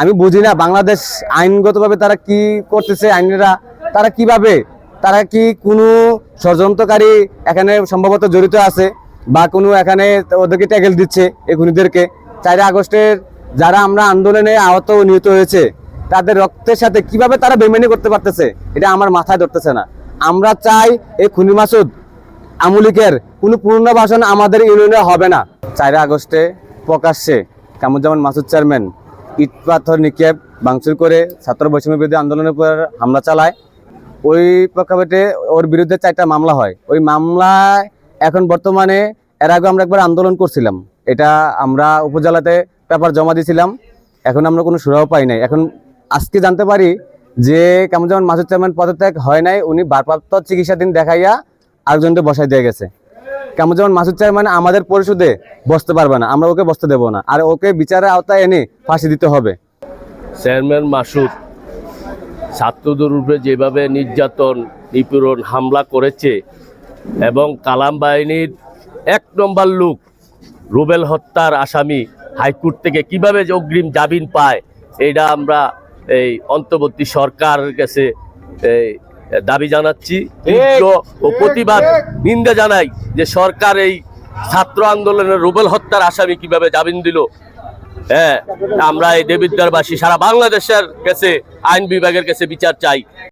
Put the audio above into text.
আমি বুঝি না বাংলাদেশ আইনগতভাবে তারা কি করতেছে, আইনেরা তারা কীভাবে, তারা কি কোনো ষড়যন্ত্রকারী এখানে সম্ভবত জড়িত আছে বা কোনো এখানে ওদেরকে ট্যাগেল দিচ্ছে এই খুনিদেরকে? চার আগস্টের যারা আমরা আন্দোলনে আহত নিহত হয়েছে, তাদের রক্তের সাথে কীভাবে তারা বেমেনি করতে পারতেছে, এটা আমার মাথায় ধরতেছে না। আমরা চাই এই খুনি মাসুদ আমুলিকের কোনো পুনর্বাসন আমাদের ইউনিয়নে হবে না। চার আগস্টে প্রকাশ্যে কামুজ্জামান মাসুদ চেয়ারম্যান ইট পাথর নিক্ষেপ ভাঙচুর করে ছাত্র বৈষম্য বিরোধী আন্দোলনের উপর হামলা চালায়। ওই প্রেক্ষাপটে ওর বিরুদ্ধে চারটা মামলা হয়। ওই মামলায় এখন বর্তমানে এর আগে আমরা একবার আন্দোলন করছিলাম। এটা আমরা উপজেলাতে পেপার জমা দিয়েছিলাম। এখন আমরা কোনো সুরাহ পাই নাই। এখন আজকে জানতে পারি যে কামুজ্জামান মাসুদ চেয়ারম্যান পদত্যাগ হয় নাই। উনি ভারপ্রাপ্ত চিকিৎসাধীন দেখাইয়া আরেকজনকে বসাই দিয়ে গেছে। কামুজ্জামান মাসুদ চেয়ারম্যান আমাদের পরিশোধে বসতে পারবে না, আমরা ওকে বসতে দেবো না। আর ওকে বিচারের আওতায় এনে ফাঁসি দিতে হবে। চেয়ারম্যান মাসুদ, ছাত্রদের উপরে যেভাবে নির্যাতন, নিপীড়ন, হামলা করেছে এবং কালাম বাহিনীর এক নম্বর লোক রুবেল হত্যার আসামি হাইকোর্ট থেকে কীভাবে যে অগ্রিম জামিন পায়, এটা আমরা এই অন্তর্বর্তী সরকারের কাছে এই দাবি জানাচ্ছি ও প্রতিবাদ নিন্দা জানাই যে সরকার এই ছাত্র আন্দোলনের রুবেল হত্যার আসামি কীভাবে জামিন দিল। হ্যাঁ আমরা এই দেবিদ্বারবাসী সারা বাংলাদেশের কাছে আইন বিভাগের কাছে বিচার চাই।